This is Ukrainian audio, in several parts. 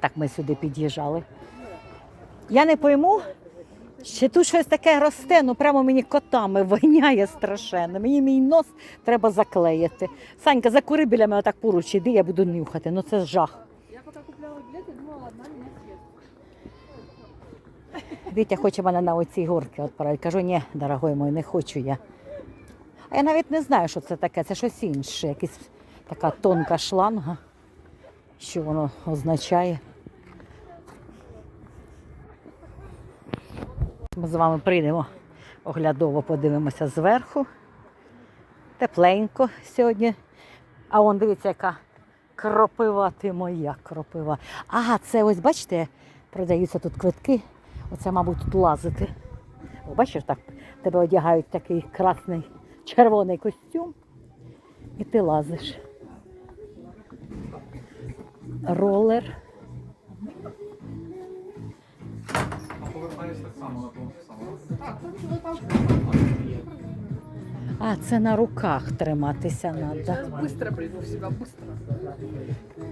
Так ми сюди під'їжджали. Я не пойму, чи тут щось таке росте, ну прямо мені котами воняє страшенно. Мені мій нос треба заклеїти. Санька, закури біля мене так поруч, іди, я буду нюхати. Ну це жах. Я пока купляла билеты, думала, одна меня съест. Вітя хоче мене на оці горки відправити. Кажу, ні, дорогой мой, не хочу я. А я навіть не знаю, що це таке. Це щось інше, якась така тонка шланга. Що воно означає. Ми з вами прийдемо оглядово, подивимося зверху. Тепленько сьогодні. А он дивіться, яка кропива ти моя кропива. Ага, це ось бачите, продаються тут квитки. Оце, мабуть, тут лазити. О, бачиш, так тебе одягають такий красний червоний костюм, і ти лазиш. Ролер. А, це на руках триматися треба. Быстро приду в себя, быстро.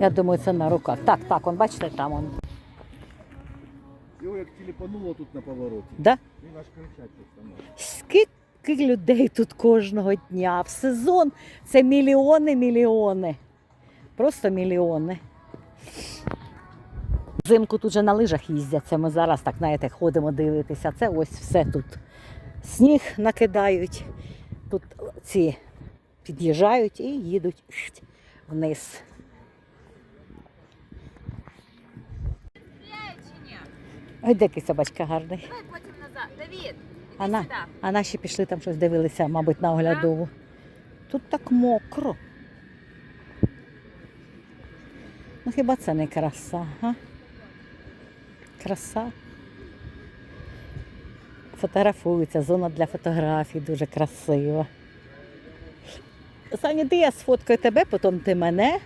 Я думаю, це на руках. Так, так, он, бачите, там он. Його як тіліпануло тут на повороті. Да? Він аж кричать. Скільки людей тут кожного дня. В сезон це мільйони, мільйони. Просто мільйони. Взимку тут же на лижах їздять. Це ми зараз так, знаєте, ходимо дивитися. Це ось все тут. Сніг накидають. Тут ці під'їжджають і їдуть вниз. Ой, який собачка гарний. Давай потім назад. Давид, А, на, а наші пішли там щось дивилися, мабуть, на оглядову. Тут так мокро. Ну хіба це не краса, га? Краса. Фотографуються, зона для фотографій дуже красива. Саня, де я сфоткаю тебе, потім ти мене.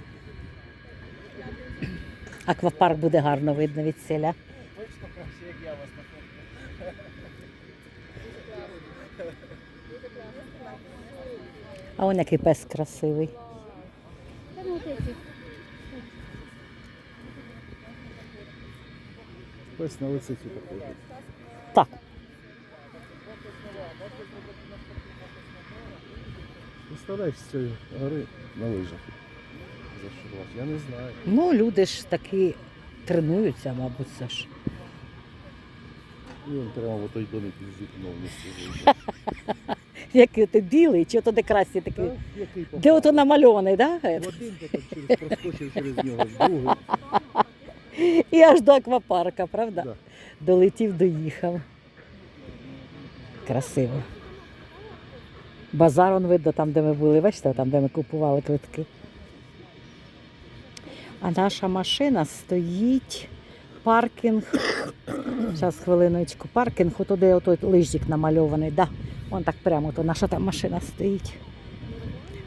Аквапарк буде гарно видно від селя. Точно краще, як я вас на А он який пес красивий. Ось на лициці такий. Так, Представляєш з цієї гори на лижах. Зашиваш. Я не знаю. ну люди ж таки тренуються, мабуть, це ж. І він прямо в той домик з вікном місце. Який ти білий, чи то де. Який попав? Де ото намальований, да? Один так через проскочив через нього, другий. І аж до аквапарка, правда? Да. Долетів, доїхав. Красиво. Базар он видно там, де ми були, бачите, там, де ми купували квитки. А наша машина стоїть. Паркінг. Зараз хвилиночку. Паркінг, ото де отой лижик намальований. Да. Вон так прямо то наша там машина стоїть.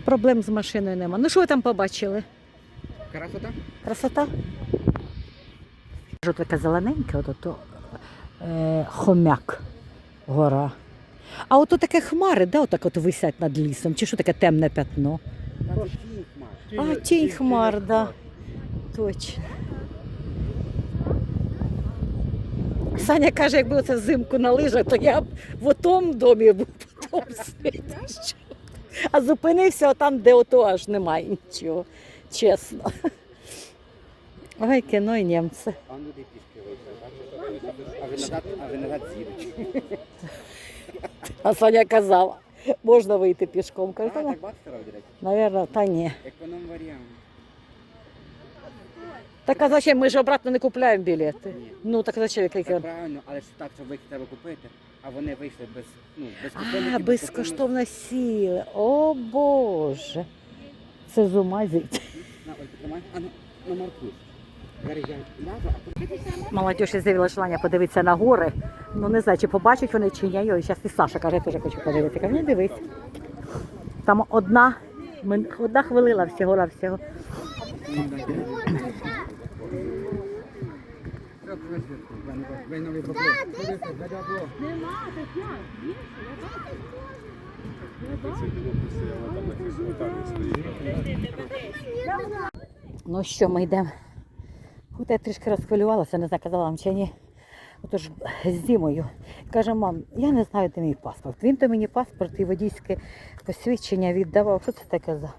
Проблем з машиною нема. Ну що ви там побачили? Красота? Красота. Що таке зелененьке, ото то е, хомяк гора. А ото таке хмари, да, отак от висять над лісом. Чи що таке темне пятно? А, тінь хмар, да. Точно. Саня каже, якби це взимку на лижах, то я б в отому домі був потім сидіти. А зупинився там, де ото аж немає нічого. Чесно. Ой, кіно і німці. А? А а з'їдуть. А Саня казала, можна вийти пішком. А, Кажу, та, так навірно, та ні. Економ варіант. Так а зачем? Ми ж обратно не купляємо білети. Ні. Ну так зачем який Так правильно, але ж так, щоб їх треба купити, а вони вийшли без, ну, безкоштовно. А, безкоштовно сіли. О Боже. Це з ума зійти. На, ой, тримай. А ну, на маркуй. Молодіж з'явила желання подивитися на гори. Ну не знаю, чи побачать вони чи ні. Зараз і Саша каже, теж хочу подивитися. Кажу, ну дивись. Там одна, одна хвилина всього на всього. Ну що, ми йдемо От я трішки розхвилювалася, не знаю, казала вам чи ні. Отож з Дімою. Каже, мам, я не знаю, де мій паспорт. Він то мені паспорт і водійське посвідчення віддавав. Що це таке за?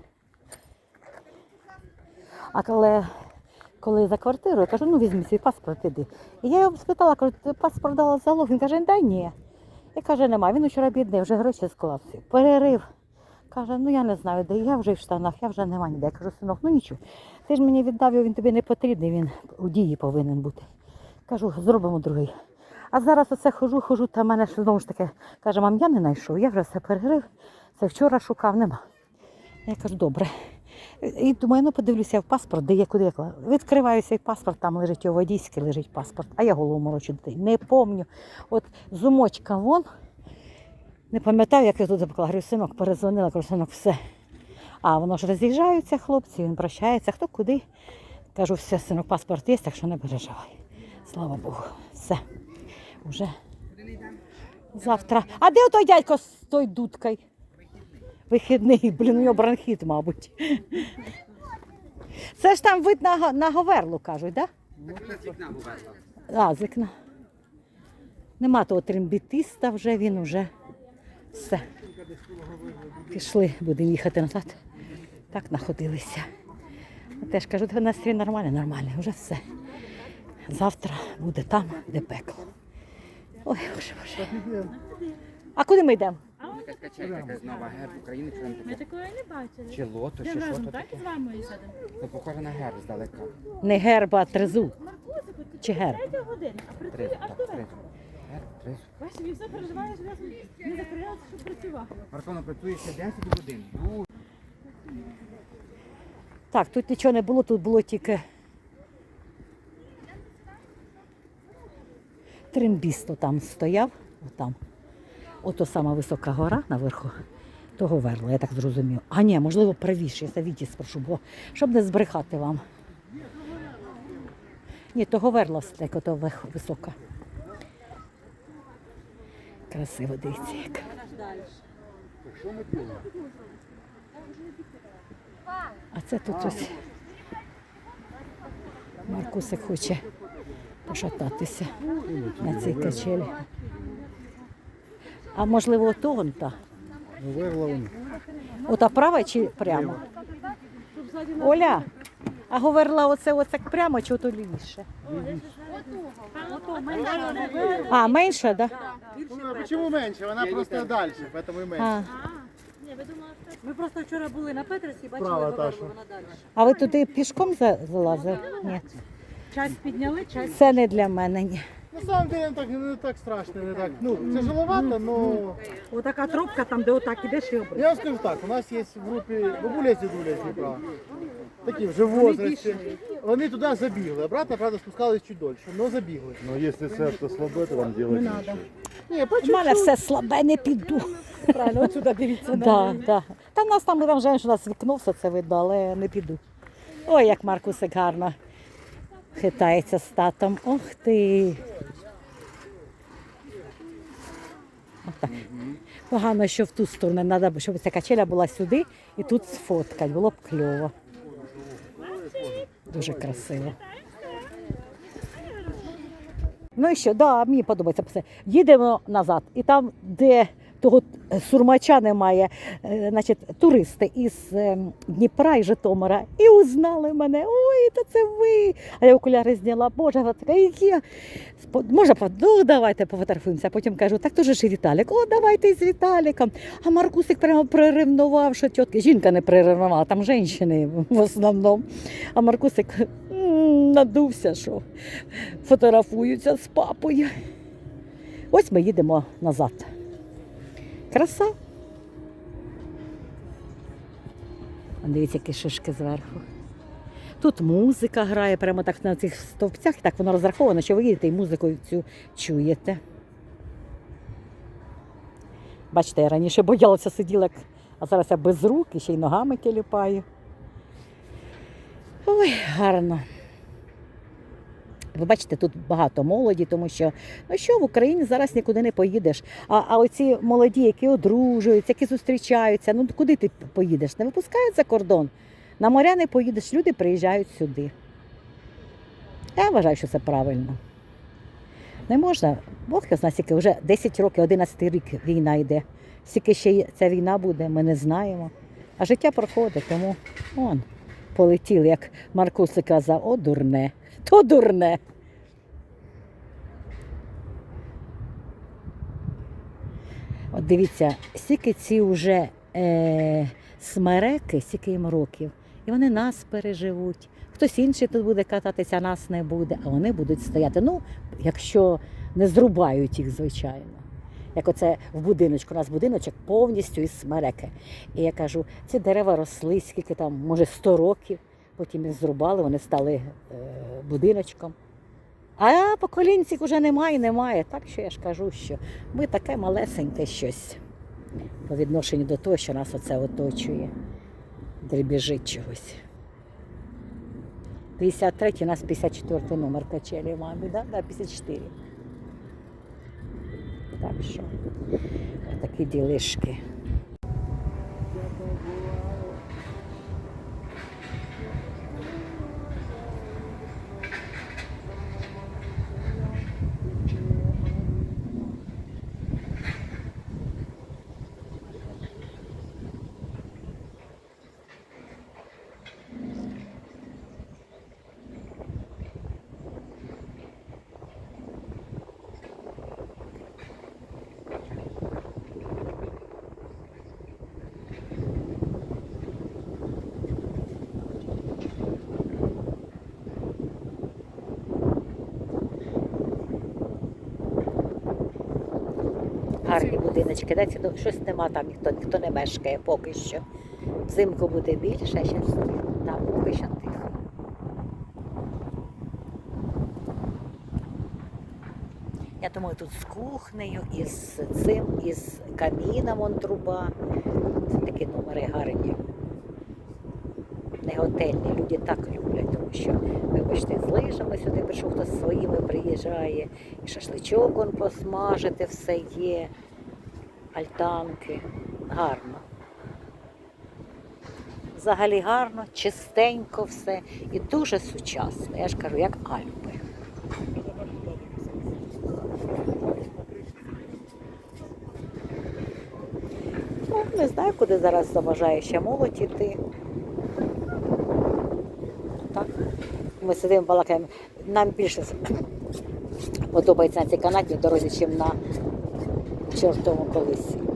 А коли, коли за квартиру, я кажу, ну візьми свій паспорт, іди. І я його спитала, кажу, ти паспорт дала залог? Він каже, да ні. Я каже, нема. Він вчора бідний, вже гроші склав. всі. Перерив. Каже, ну я не знаю, де я вже в штанах, я вже нема ніде. Я кажу, синок, ну нічого. Ти ж мені віддав, він тобі не потрібний, він у дії повинен бути. Кажу, зробимо другий. А зараз оце хожу, хожу, та мене ж знову ж таки каже, мам, я не знайшов, я вже все перерив. Це вчора шукав, нема. Я кажу, добре. І думаю, ну подивлюся в паспорт, де є куди я клала. Відкриваю цей паспорт, там лежить його водійський, лежить паспорт, а я голову морочу дитині. Не помню. От зумочка вон. Не пам'ятаю, як я туди поклала. Говорю, синок, перезвонила, кажу, синок, все. А воно ж роз'їжджаються хлопці, він прощається, хто куди. Кажу, все, синок, паспорт є, так що не переживай. Слава Богу, все. Уже завтра. А де той дядько з той дудкою? Вихідний, блін, у нього бронхіт, мабуть. Це ж там вид на, на Говерлу, кажуть, так? Так з вікна. Нема того трембітиста вже, він вже все. Пішли, будемо їхати назад. Так находилися. Теж кажуть, настрій нормальний, нормальний, вже все. Завтра буде там, де пекло. Ой, боже, боже. А куди ми йдемо? Якась качелька, якась нова герб України, чи там Ми таке? такої не бачили. Чи лото, чи що то таке? з вами сядемо? Ну, похоже на герб здалека. Не герба, а тризуб. Маркузику, Чи герб? третя година, а Три, працює аж так, до вечора. Три. Бачиш, він все переживає, що я не закрилася, щоб працювати. Марконо працює ще 10 годин. Дуже. Так, тут нічого не було, тут було тільки трембісто там стояв, отам. Ото сама висока гора наверху. Того верла, я так зрозумів. А ні, можливо, правіше, я Віті спрошу, бо щоб не збрехати вам. Ні, того верла стек, ото висока. Красиво, дивіться як. А це тут ось Маркусик хоче пошататися на цій качелі. А можливо, ото вон та? Ота права чи прямо? Оля, а говорила оце оце прямо чи ото лівіше? А, менше, так? Да? Почему меньше? Вона просто дальше, поэтому и меньше. А, Ми просто вчора були на Петросі, бачили та, вона далі. а ви туди пішком за- залазили? Ні. Часть підняли, часть Це не для мене. Ні. На самом деле не так, не так страшно, не так. Ну, тяжеловато, но отака тропка, там, де отак ідеш і я вам скажу так, у нас є в групі бабуля з дідуля з Дніпра. Такі вже в возрасті. Вони туди забігли, обратно, правда, спускались чуть дольше, але забігли. Но если сердце слабое, то вам делать нечего. Ні, по У мене чуть-чуть. все слабе, не піду. Правильно, отсюди дивіться на Да, да. Та в нас там, там вже у нас вікно все це видно, але не піду. Ой, як Маркусик гарно хитається з татом. Ох ти. Погано, що в ту сторону треба, щоб ця качеля була сюди і тут сфоткати. Було б кльово. Дуже красиво. Ну і що, да, мені подобається. Їдемо назад, і там, де того сурмача немає, е, значить, туристи із е, Дніпра і Житомира, і узнали мене. Ой, то це ви. А я окуляри зняла. Боже, вона така, які. я». Може, ну, давайте пофотографуємося. Потім кажу, так то ж і Віталік. О, давайте з Віталіком. А Маркусик прямо приревнував, що тітки. Жінка не приревнувала, там жінки в основному. А Маркусик надувся, що фотографуються з папою. Ось ми їдемо назад. Краса. Дивіться, які шишки зверху. Тут музика грає прямо так на цих стовпцях, так воно розраховано, що ви їдете і музику цю чуєте. Бачите, я раніше боялася сиділа, а зараз я без рук і ще й ногами тіліпаю. Ой, гарно. Ви бачите, тут багато молоді, тому що ну що в Україні зараз нікуди не поїдеш. А, а оці молоді, які одружуються, які зустрічаються, ну куди ти поїдеш? Не випускають за кордон. На моря не поїдеш, люди приїжджають сюди. Я вважаю, що це правильно. Не можна, Бог його знає, скільки вже 10 років, 11 рік війна йде. Скільки ще ця війна буде, ми не знаємо. А життя проходить, тому он, полетіли, як Маркуси казав, о дурне, то дурне. От дивіться, скільки ці вже е, смереки, скільки їм років, і вони нас переживуть. Хтось інший тут буде кататися, а нас не буде, а вони будуть стояти. Ну, якщо не зрубають їх, звичайно. Як оце в будиночку, у нас будиночок повністю із смереки. І я кажу, ці дерева росли, скільки там, може, 100 років, потім їх зрубали, вони стали е, будиночком. А поколінців вже немає, немає. Так що я ж кажу, що ми таке малесеньке щось по відношенню до того, що нас оце оточує, дребіжить чогось. 53 у нас 54 номер качелі, мамі, да? Да, 54. Так що, такі ділишки. Гарні будиночки, да, ці щось нема там, ніхто, ніхто не мешкає поки що. Взимку буде більше, зараз там поки що тихо. Я думаю, тут з кухнею, із цим, із каміном вон труба. Це такі номери гарні. Не готельні. Люди так люблять, тому що, вибачте, з лижами сюди прийшов, хтось своїми приїжджає, і шашличок он посмажити все є, альтанки. Гарно. Взагалі гарно, чистенько все і дуже сучасно. Я ж кажу, як Альпи. Ну, не знаю, куди зараз заважає ще молодь іти. Так. Ми сидимо, балакаємо. Нам більше подобається на цій канатній дорозі, ніж на чортовому колесі.